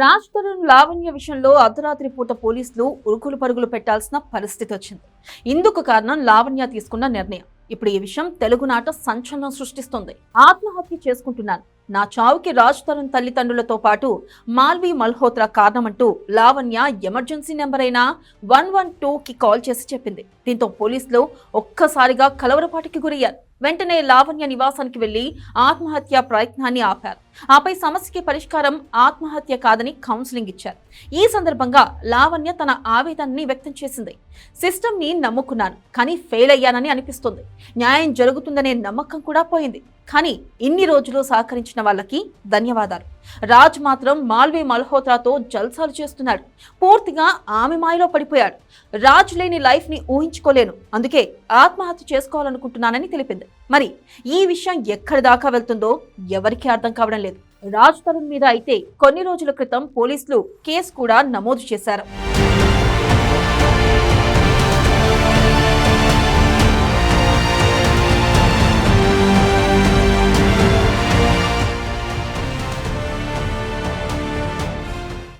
రాజ్ తరుణ్ లావణ్య విషయంలో అర్ధరాత్రి పూట పోలీసులు ఉరుకులు పరుగులు పెట్టాల్సిన పరిస్థితి వచ్చింది. ఇందుకు కారణం లావణ్య తీసుకున్న నిర్ణయం. ఇప్పుడు ఈ విషయం తెలుగునాట సంచలనం సృష్టిస్తుంది. ఆత్మహత్య చేసుకుంటున్నాను. నా చావుకి రాజ్ తరుణ్ తల్లిదండ్రులతో పాటు మాల్వి మల్హోత్రా కారణమంటూ లావణ్య ఎమర్జెన్సీ నెంబర్ అయిన వన్ వన్ టూకి కాల్ చేసి చెప్పింది. దీంతో పోలీసులు ఒక్కసారిగా కలవరపాటికి గురయ్యారు. వెంటనే లావణ్య నివాసానికి వెళ్ళి ఆత్మహత్య ప్రయత్నాన్ని ఆపారు. ఆపై సమస్యకి పరిష్కారం ఆత్మహత్య కాదని కౌన్సిలింగ్ ఇచ్చారు. ఈ సందర్భంగా లావణ్య తన ఆవేదనని వ్యక్తం చేసింది. సిస్టమ్ని నమ్ముకున్నాను కానీ ఫెయిల్ అయ్యానని అనిపిస్తుంది. న్యాయం జరుగుతుందనే నమ్మకం కూడా పోయింది. కానీ ఇన్ని రోజులు సహకరించిన వాళ్ళకి ధన్యవాదాలు. రాజ్ మాత్రం మాల్వీ మల్హోత్రాతో జల్సాలు చేస్తున్నాడు. పూర్తిగా ఆమె మాయలో పడిపోయాడు. రాజ్ లేని లైఫ్ని ఊహించుకోలేను. అందుకే ఆత్మహత్య చేసుకోవాలనుకుంటున్నానని తెలిపింది. మరి ఈ విషయం ఎక్కడి దాకా వెళ్తుందో ఎవరికీ అర్థం కావడం రాజ్ తరుణ్ మీద అయితే కొన్ని రోజుల క్రితం పోలీసులు కేసు కూడా నమోదు చేశారు.